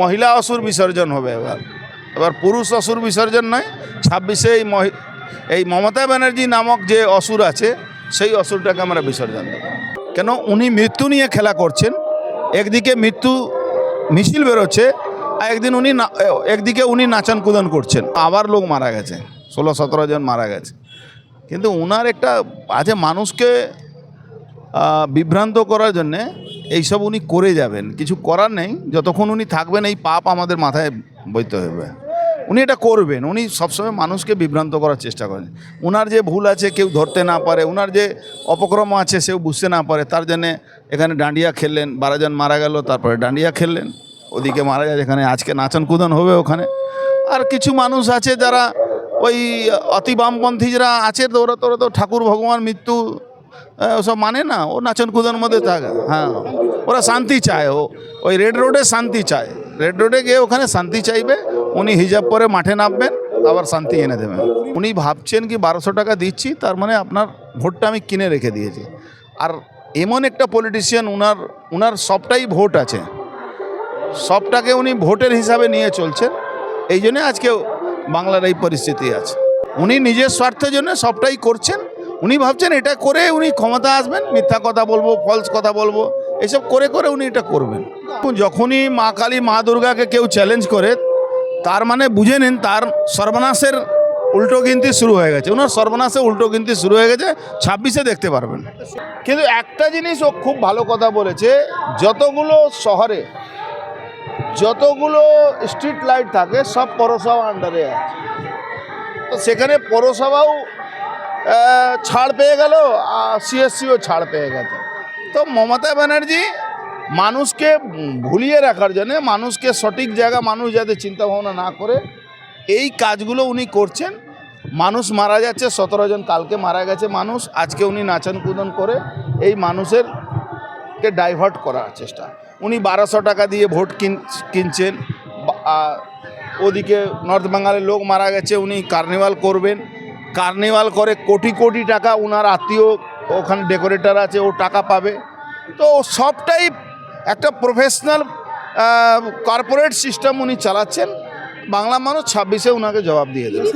মহিলা অসুর বিসর্জন হবে এবার। এবার পুরুষ অসুর বিসর্জন নয়, ছাব্বিশে এই এই মমতা ব্যানার্জি নামক যে অসুর আছে, সেই অসুরটাকে আমরা বিসর্জন দেব। কেন? উনি মৃত্যু নিয়ে খেলা করছেন। একদিকে মৃত্যু মিছিল বেরোচ্ছে, আর একদিন উনি একদিকে উনি নাচান কুদন করছেন। আবার লোক মারা গেছে, ষোলো সতেরো জন মারা গেছে। কিন্তু ওনার একটা আছে মানুষকে বিভ্রান্ত করার জন্যে এইসব উনি করে যাবেন। কিছু করার নেই। যতক্ষণ উনি থাকবেন, এই পাপ আমাদের মাথায় বইতে হবে। উনি এটা করবেন। উনি সবসময় মানুষকে বিভ্রান্ত করার চেষ্টা করেন। ওনার যে ভুল আছে কেউ ধরতে না পারে ওনার যে অপক্রম আছে সেও বুঝতে না পারে। তার জন্যে এখানে ডান্ডিয়া খেললেন, বারোজন মারা গেল, তারপরে ডান্ডিয়া খেললেন। ওদিকে মারা যায়, যেখানে আজকে নাচন কুদন হবে ওখানে। আর কিছু মানুষ আছে যারা ওই অতি বামপন্থী যারা আছে তো, ওরা তো ওরা তো ঠাকুর ভগবান মৃত্যু ওসব মানে না, ও নাচন কুদন মধ্যে থাকে। হ্যাঁ ওরা শান্তি চায়, ও, ওই রেড রোডে শান্তি চায়। রেড রোডে গিয়ে ওখানে শান্তি চাইবে, উনি হিজাব পরে মাঠে নামবেন, আবার শান্তি এনে দেবেন উনি ভাবছেন কি বারোশো টাকা দিচ্ছি, তার মানে আপনার ভোটটা আমি কিনে রেখে দিয়েছি। আর এমন একটা পলিটিশিয়ান উনার উনার সবটাই ভোট আছে। সবটাকে উনি ভোটের হিসাবে নিয়ে চলছেন। এই জন্যে আজকে বাংলার এই পরিস্থিতি আছে। উনি নিজের স্বার্থের জন্য সবটাই করছেন। উনি ভাবছেন এটা করে উনি ক্ষমতা আসবেন, মিথ্যা কথা বলব ফলস কথা বলব, এসব করে করে উনি এটা করবেন। যখনই মা কালী, মা দুর্গাকে কেউ চ্যালেঞ্জ করে, তার মানে বুঝে নিন, তার সর্বনাশের উল্টো গিনতি শুরু হয়ে গেছে। ওনার সর্বনাশে উল্টো গিনতি শুরু হয়ে গেছে, ছাব্বিশে দেখতে পারবেন। কিন্তু একটা জিনিস ও খুব ভালো কথা বলেছে, যতগুলো শহরে, যতগুলো স্ট্রিট লাইট থাকে, সব পৌরসভা আন্ডারে আছে। তো সেখানে পৌরসভাও ছাড় পেয়ে গেল, আর সিএসসিও ছাড় পেয়ে গেছে। তো মমতা ব্যানার্জি মানুষকে ভুলিয়ে রাখার জন্য, মানুষকে সঠিক জায়গা, মানুষ যাতে চিন্তা ভাবনা না করে, এই কাজগুলো উনি করছেন। মানুষ মারা যাচ্ছে, সতেরো জন, কালকে মারা গেছে মানুষ, আজকে উনি নাচন কুদন করে এই মানুষের কে ডাইভার্ট করার চেষ্টা। উনি বারোশো টাকা দিয়ে ভোট কিন, কিনছেন ওদিকে নর্থ বেঙ্গলের লোক মারা গেছে, উনি কার্নিভাল করবেন কার্নিভাল করে কোটি কোটি টাকা ওনার আত্মীয়, ওখানে ডেকোরেটর আছে, ও টাকা পাবে। তো সবটাই একটা প্রফেশনাল কর্পোরেট সিস্টেম উনি চালাচ্ছেন। বাংলা মানুষ ছাব্বিশে ওনাকে জবাব দিয়ে দেবে।